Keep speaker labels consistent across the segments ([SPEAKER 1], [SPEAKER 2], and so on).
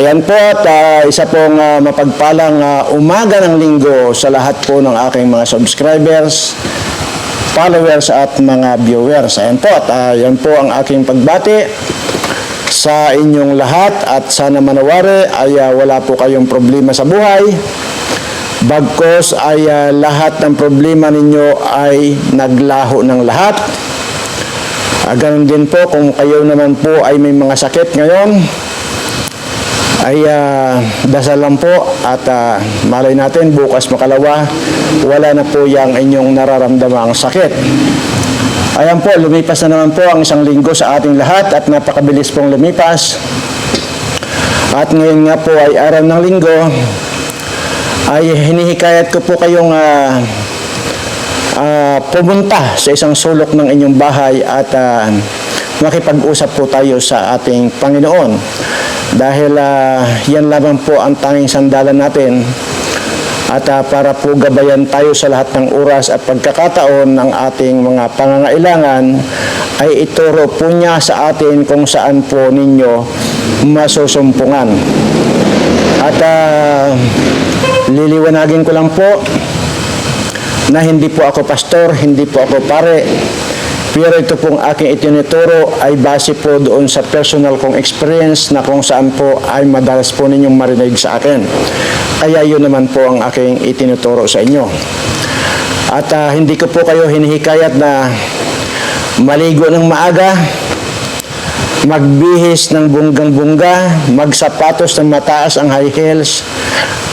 [SPEAKER 1] Ayan po at ah, isa pong ah, mapagpalang ah, umaga ng linggo sa lahat po ng aking mga subscribers, followers at mga viewers. Ayan po at ah, yan po ang aking pagbati sa inyong lahat at sana manawari ay ah, wala po kayong problema sa buhay. Bagkos ay ah, lahat ng problema ninyo ay naglaho ng lahat. Ah, ganun din po kung kayo naman po ay may mga sakit ngayon, ay ah, dasal lang po at ah, malay natin bukas makalawa wala na po yung inyong nararamdamang sakit. Ayan po, lumipas na naman po ang isang linggo sa ating lahat at napakabilis pong lumipas. At ngayon nga po ay araw ng linggo ay hinihikayat ko po kayong ah, ah, pumunta sa isang sulok ng inyong bahay at ah, makipag-usap po tayo sa ating Panginoon. Dahil ah, yan lamang po ang tanging sandalan natin at ah, para po gabayan tayo sa lahat ng oras at pagkakataon ng ating mga pangangailangan ay ituro po niya sa atin kung saan po ninyo masusumpungan. At ah, liliwanagin ko lang po na hindi po ako pastor, hindi po ako pare, pero ito pong aking itinuturo ay base po doon sa personal kong experience na kung saan po ay madalas po ninyong marinig sa akin. Kaya yun naman po ang aking itinuturo sa inyo. At ah, hindi ko po kayo hinihikayat na maligo ng maaga, magbihis ng bunggang-bungga, magsapatos ng mataas ang high heels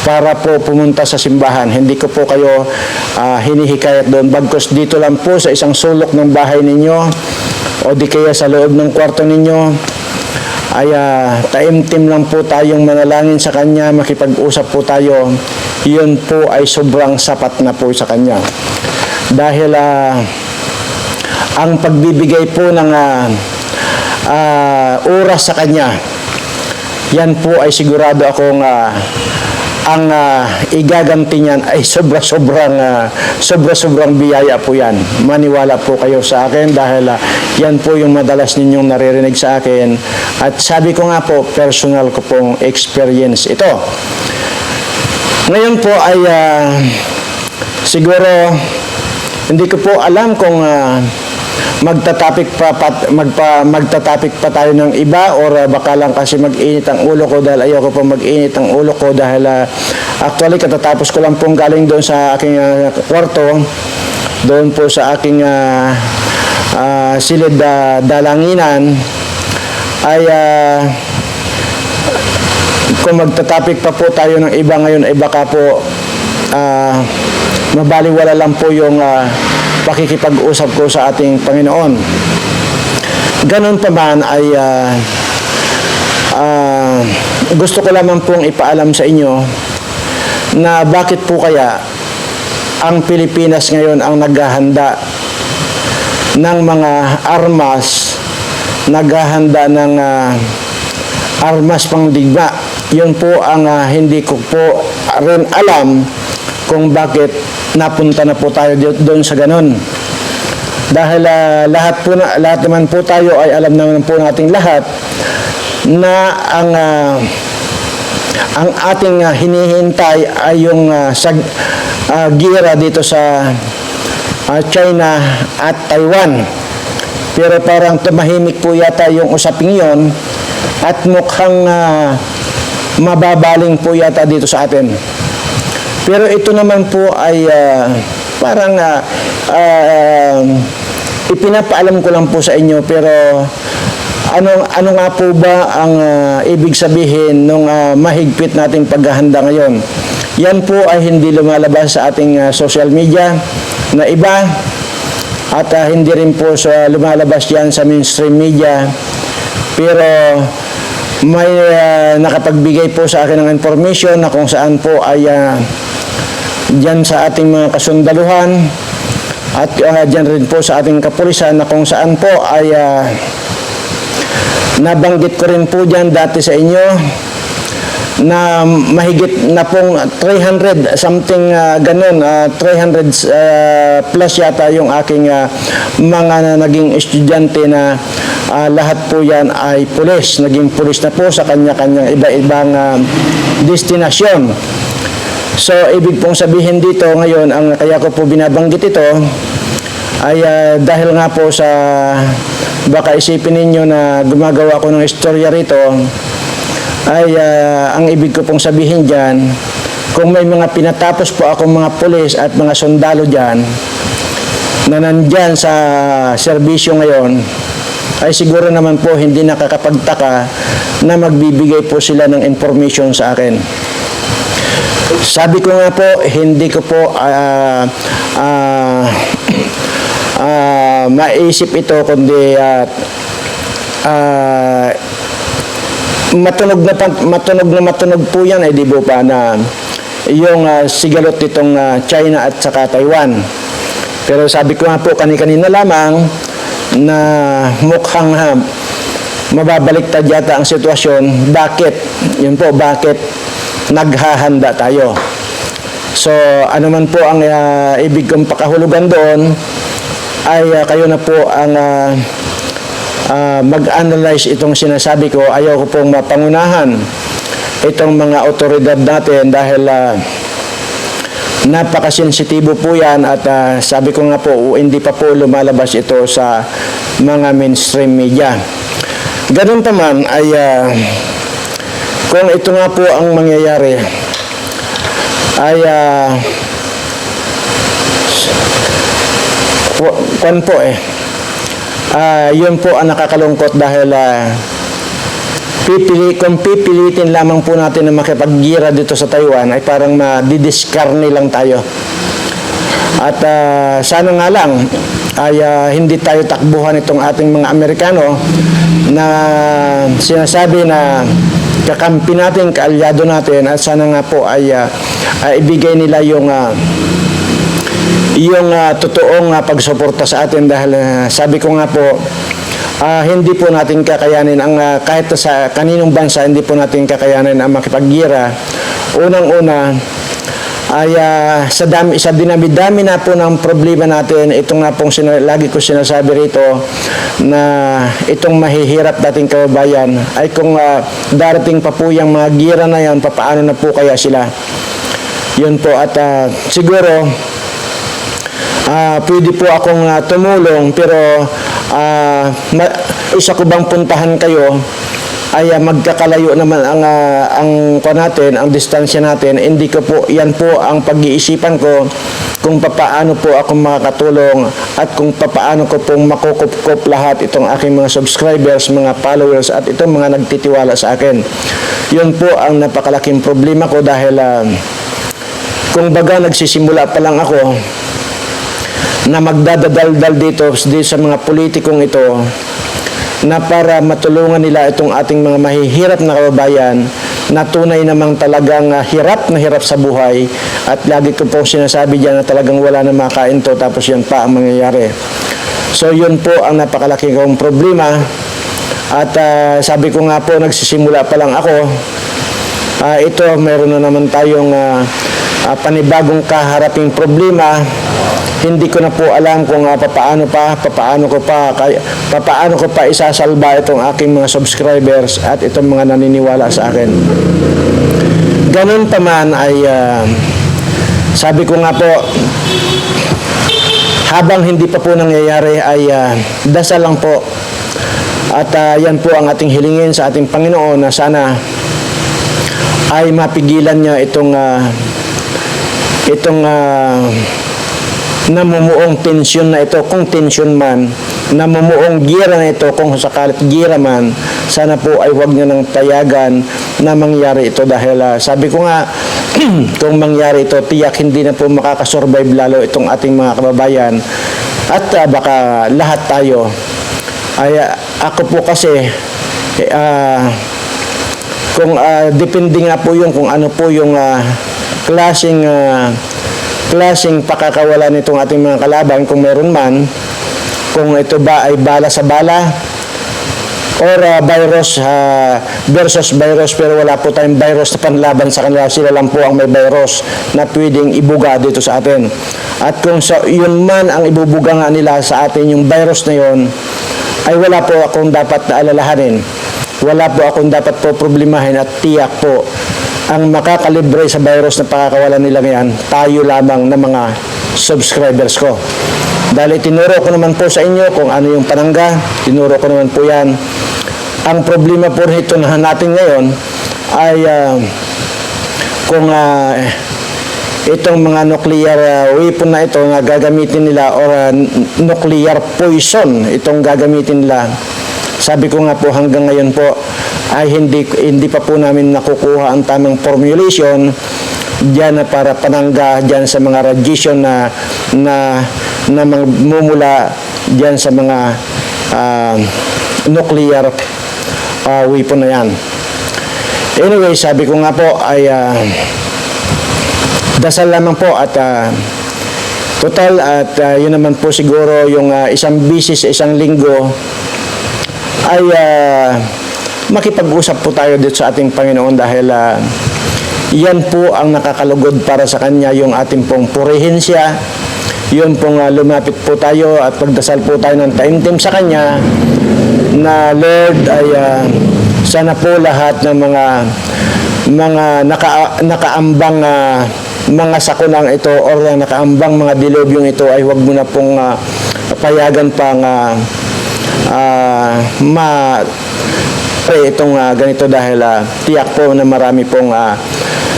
[SPEAKER 1] para po pumunta sa simbahan. Hindi ko po kayo ah, hinihikayat doon. Bagkos dito lang po sa isang sulok ng bahay ninyo o di kaya sa loob ng kwarto ninyo ay ah, taimtim lang po tayong manalangin sa Kanya, makipag-usap po tayo. Yun po ay sobrang sapat na po sa Kanya. Dahil ah, ang pagbibigay po ng ah, ah, oras sa Kanya, yan po ay sigurado akong ah, ang ah, igaganti niyan ay sobra-sobrang ah, sobra-sobrang biyaya po yan. Maniwala po kayo sa akin dahil ah, yan po yung madalas ninyong naririnig sa akin. At sabi ko nga po, personal ko pong experience ito. Ngayon po ay ah, siguro hindi ko po alam kung ah, magtatapik pa, pat, magpa, magtatapik pa tayo ng iba or ah, baka lang kasi mag-init ang ulo ko dahil ayoko pa mag-init ang ulo ko dahil ah, actually katatapos ko lang pong galing doon sa aking ah, kwarto doon po sa aking ah, ah, silid ah, dalanginan ay ah, kung magtatapik pa po tayo ng iba ngayon ay baka po ah, mabaliwala lang po yung ah, pakikipag-usap ko sa ating Panginoon. Ganon pa man ay ah, ah, gusto ko lamang pong ipaalam sa inyo na bakit po kaya ang Pilipinas ngayon ang naghahanda ng mga armas, naghahanda ng ah, armas pang digma. Yun po ang ah, hindi ko po rin alam kung bakit napunta na po tayo doon sa ganun. Dahil ah, lahat po na, lahat naman po tayo ay alam naman po nating lahat na ang ah, ang ating ah, hinihintay ay yung ah, sag, ah, gira dito sa ah, China at Taiwan. Pero parang tumahimik po yata yung usaping yon at mukhang ah, mababaling po yata dito sa atin. Pero ito naman po ay ah, parang ah, ah, ipinapaalam ko lang po sa inyo pero ano ano nga po ba ang ah, ibig sabihin nung ah, mahigpit nating paghahanda ngayon? Yan po ay hindi lumalabas sa ating ah, social media na iba at ah, hindi rin po sa lumalabas yan sa mainstream media. Pero may ah, nakapagbigay po sa akin ng information na kung saan po ay ah, dyan sa ating mga kasundaluhan at uh, dyan rin po sa ating kapulisan na kung saan po ay ah, nabanggit ko rin po dyan dati sa inyo na mahigit na pong 300 something ah, ganun ah, 300 ah, plus yata yung aking ah, mga naging estudyante na ah, lahat po yan ay pulis. Naging pulis na po sa kanya-kanyang iba-ibang ah, destinasyon. So, ibig pong sabihin dito ngayon, ang kaya ko po binabanggit ito, ay ah, dahil nga po sa baka isipin ninyo na gumagawa ko ng istorya rito, ay ah, ang ibig ko pong sabihin dyan, kung may mga pinatapos po akong mga pulis at mga sundalo dyan, na nandyan sa serbisyo ngayon, ay siguro naman po hindi nakakapagtaka na magbibigay po sila ng information sa akin. Sabi ko nga po, hindi ko po ah, ah, ah, maisip ito kundi at ah, matunog na matunog na matunog po yan eh di ba pa na yung ah, sigalot nitong ah, China at saka Taiwan. Pero sabi ko nga po kani-kanina lamang na mukhang ha, mababaliktad yata ang sitwasyon. Bakit? Yun po, bakit naghahanda tayo? So, ano man po ang ah, ibig kong pakahulugan doon, ay ah, kayo na po ang ah, ah, mag-analyze itong sinasabi ko. Ayaw ko pong mapangunahan itong mga otoridad natin dahil ah, napakasensitibo po yan at ah, sabi ko nga po, hindi pa po lumalabas ito sa mga mainstream media. Ganun pa man ay ah, kung ito nga po ang mangyayari ay ku- kuwan po eh Ah, yun po ang nakakalungkot dahil ah, pipili, kung pipilitin lamang po natin na makipaggira dito sa Taiwan ay parang madidiskarne lang tayo. At ah, sana nga lang ay ah, hindi tayo takbuhan itong ating mga Amerikano na sinasabi na kakampi natin, kaalyado natin at sana nga po ay ah, ay ibigay nila yung ah, yung ah, totoong ah, pagsuporta sa atin dahil ah, sabi ko nga po ah, hindi po natin kakayanin ang ah, kahit sa kaninong bansa hindi po natin kakayanin ang makipaggira unang-una ay ah, sa dami sa dinami-dami na po ng problema natin ito nga pong sina, lagi ko sinasabi rito na itong mahihirap dating kababayan ay kung ah, darating pa po yung mga gira na yan papaano na po kaya sila? Yun po at ah, siguro Ah, pwede po akong ah, tumulong pero ma- isa ko bang puntahan kayo ay ah, magkakalayo naman ang ah, ang ko natin, ang distansya natin. Hindi ko po yan po ang pag-iisipan ko kung papaano po ako makakatulong at kung papaano ko pong makukupkup lahat itong aking mga subscribers, mga followers at itong mga nagtitiwala sa akin. Yun po ang napakalaking problema ko dahil ah, kung baga nagsisimula pa lang ako na magdadadaldal dito di sa mga politikong ito na para matulungan nila itong ating mga mahihirap na kababayan na tunay namang talagang ah, hirap na hirap sa buhay. At lagi ko pong sinasabi dyan na talagang wala na makain to tapos yan pa ang mangyayari. So yun po ang napakalaki kong problema. At ah, sabi ko nga po nagsisimula pa lang ako. Ah, ito, meron na naman tayong ah, ah, panibagong kaharaping problema. Hindi ko na po alam kung uh, papaano pa, papaano ko pa, kay, papaano ko pa isasalba itong aking mga subscribers at itong mga naniniwala sa akin. Ganun pa man ay ah, sabi ko nga po, habang hindi pa po nangyayari ay ah, dasal lang po. At ah, yan po ang ating hilingin sa ating Panginoon na sana ay mapigilan niya itong ah, itong ah, namumuong tensyon na ito. Kung tensyon man namumuong gira na ito. Kung sakalit gira man sana po ay huwag niya nang payagan na mangyari ito dahil ah, sabi ko nga kung mangyari ito tiyak hindi na po makakasurvive lalo itong ating mga kababayan. At ah, baka lahat tayo ay ah, ako po kasi ah, kung ah, depende nga po yung kung ano po yung ah, klaseng ah, klaseng pakakawalan nitong ating mga kalaban kung meron man kung ito ba ay bala sa bala or ah, virus ah, versus virus pero wala po tayong virus na panlaban sa kanila sila lang po ang may virus na pwedeng ibuga dito sa atin at kung sa yun man ang ibubuga nga nila sa atin yung virus na yon ay wala po akong dapat na alalahanin. Wala po akong dapat po problemahin at tiyak po ang makakalibre sa virus na pakakawalan nila ngayon, tayo lamang na mga subscribers ko. Dahil tinuro ko naman po sa inyo kung ano yung panangga, tinuro ko naman po yan. Ang problema po nito na natin ngayon ay ah, kung ah, itong mga nuclear ah, weapon na ito na gagamitin nila or n- nuclear poison itong gagamitin nila sabi ko nga po hanggang ngayon po ay hindi hindi pa po namin nakukuha ang tamang formulation diyan na para panangga diyan sa mga radiation na na na mumula diyan sa mga ah, nuclear ah, weapon na yan. Anyway, sabi ko nga po ay ah, dasal lamang po at ah, total at ah, yun naman po siguro yung ah, isang bisis sa isang linggo ay ah, makipag-usap po tayo dito sa ating Panginoon dahil ah, yan po ang nakakalugod para sa Kanya yung ating pong purihin siya yun pong ah, lumapit po tayo at pagdasal po tayo ng taimtim sa Kanya na Lord ay ah, sana po lahat ng mga mga naka, nakaambang ah, mga sakunang ito or nakaambang mga dilobyong ito ay wag mo na pong ah, payagan pang ah, ah, ma pre itong ah, ganito dahil ah, tiyak po na marami pong ah,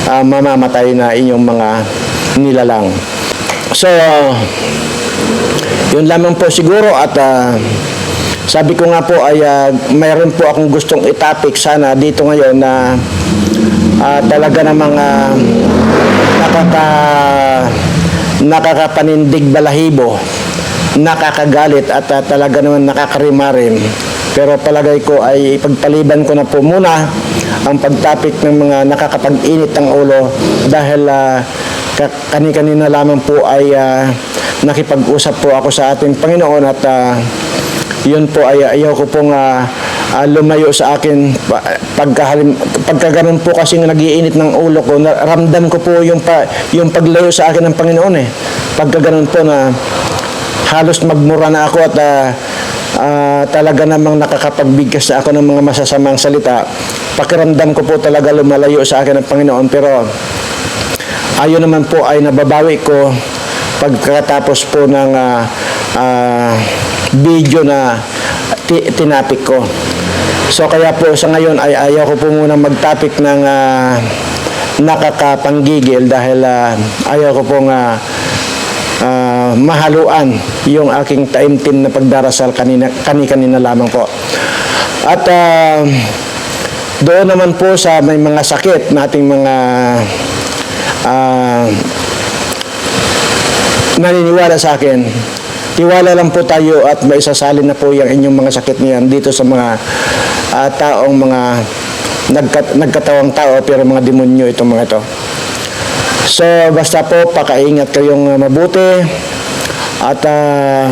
[SPEAKER 1] ah, mamamatay na inyong mga nilalang. So, ah, yun lamang po siguro at ah, sabi ko nga po ay ah, mayroon po akong gustong itapik sana dito ngayon na ah, talaga namang ah, nakaka nakakapanindig balahibo nakakagalit at ah, talaga naman nakakarimarim pero palagay ko ay ipagpaliban ko na po muna ang pagtapik ng mga nakakapag-init ng ulo dahil ah, ka- kani-kanina lamang po ay ah, nakipag-usap po ako sa ating Panginoon at ah, yun po ay ayaw ko pong ah, ah, lumayo sa akin. Pa- pagka, pagka ganun po kasi nagiinit ng ulo ko ramdam ko po yung, pa, yung paglayo sa akin ng Panginoon eh. Pagka ganun po na halos magmura na ako at ah, ah, talaga namang nakakapagbigkas na ako ng mga masasamang salita pakiramdam ko po talaga lumalayo sa akin ng Panginoon pero ayun naman po ay nababawi ko pagkatapos po ng ah, ah, video na ti- tinapik ko. So kaya po sa ngayon ay ayaw ko po muna magtapik ng ah, nakakapanggigil dahil ah, ayaw ko pong ah, ah, mahaluan yung aking taimtim na pagdarasal kanina, kani-kanina lamang po. At ah, doon naman po sa may mga sakit nating mga ah, naniniwala sa akin, tiwala lang po tayo at maisasalin na po yung inyong mga sakit niyan dito sa mga ah, taong mga nagkat, nagkatawang tao pero mga demonyo itong mga ito. So basta po pakaingat kayong mabuti at ah,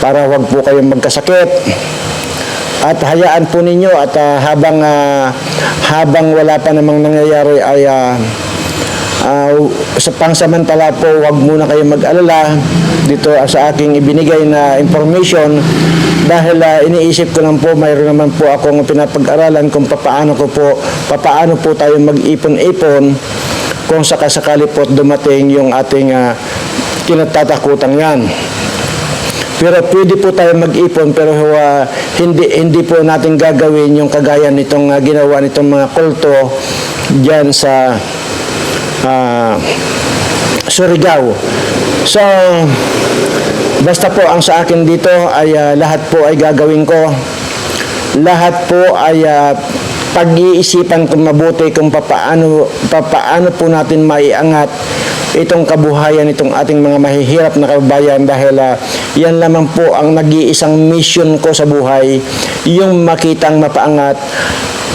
[SPEAKER 1] para wag po kayong magkasakit. At hayaan po ninyo at ah, habang ah, habang wala pa namang nangyayari ay ah, Ah, sa pangsamantala po, wag muna kayong mag-alala dito ah, sa aking ibinigay na information dahil ah, iniisip ko lang po, mayroon naman po akong pinapag-aralan kung papaano ko po, papaano po tayo mag-ipon-ipon kung sakasakali po dumating yung ating uh, kinatatakutang yan. Pero pwede po tayo mag-ipon pero uh, hindi hindi po natin gagawin yung kagaya nitong uh, ginawa nitong mga kulto diyan sa ah, Surigao. So, basta po ang sa akin dito ay ah, lahat po ay gagawin ko. Lahat po ay ah, pag-iisipan kung mabuti kung papaano, papaano po natin maiangat itong kabuhayan itong ating mga mahihirap na kababayan dahil ah, yan lamang po ang nag-iisang mission ko sa buhay yung makitang mapaangat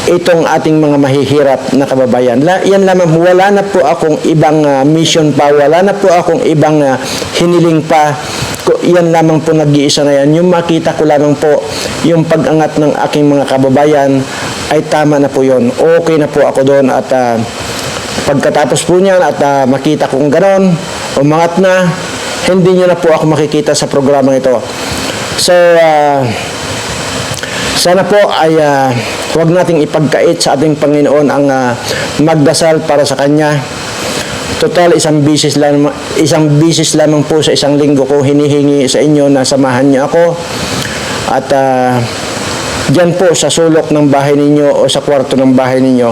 [SPEAKER 1] itong ating mga mahihirap na kababayan. La, yan lamang, wala na po akong ibang ah, mission pa, wala na po akong ibang ah, hiniling pa. Yan lamang po nag-iisa na yan. Yung makita ko lamang po, yung pag-angat ng aking mga kababayan, ay tama na po yon. Okay na po ako doon at ah, pagkatapos po niyan at ah, makita kong ganon, umangat na, hindi niyo na po ako makikita sa programang ito. So, ah, Sana po ay ah, huwag nating ipagkait sa ating Panginoon ang ah, magdasal para sa Kanya. Total, isang bisis lang, isang bisis lamang po sa isang linggo ko hinihingi sa inyo na samahan niyo ako. At ah, Diyan po sa sulok ng bahay ninyo o sa kwarto ng bahay ninyo,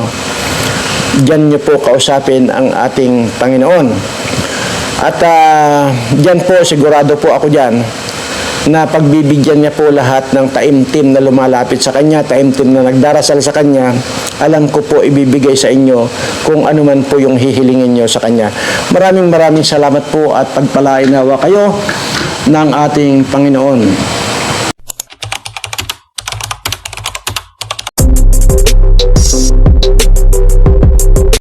[SPEAKER 1] diyan niyo po kausapin ang ating Panginoon. At ah, diyan po, sigurado po ako diyan, na pagbibigyan niya po lahat ng taimtim na lumalapit sa Kanya, taimtim na nagdarasal sa Kanya, alam ko po ibibigay sa inyo kung ano man po yung hihilingin niyo sa Kanya. Maraming maraming salamat po at pagpalain nawa kayo ng ating Panginoon.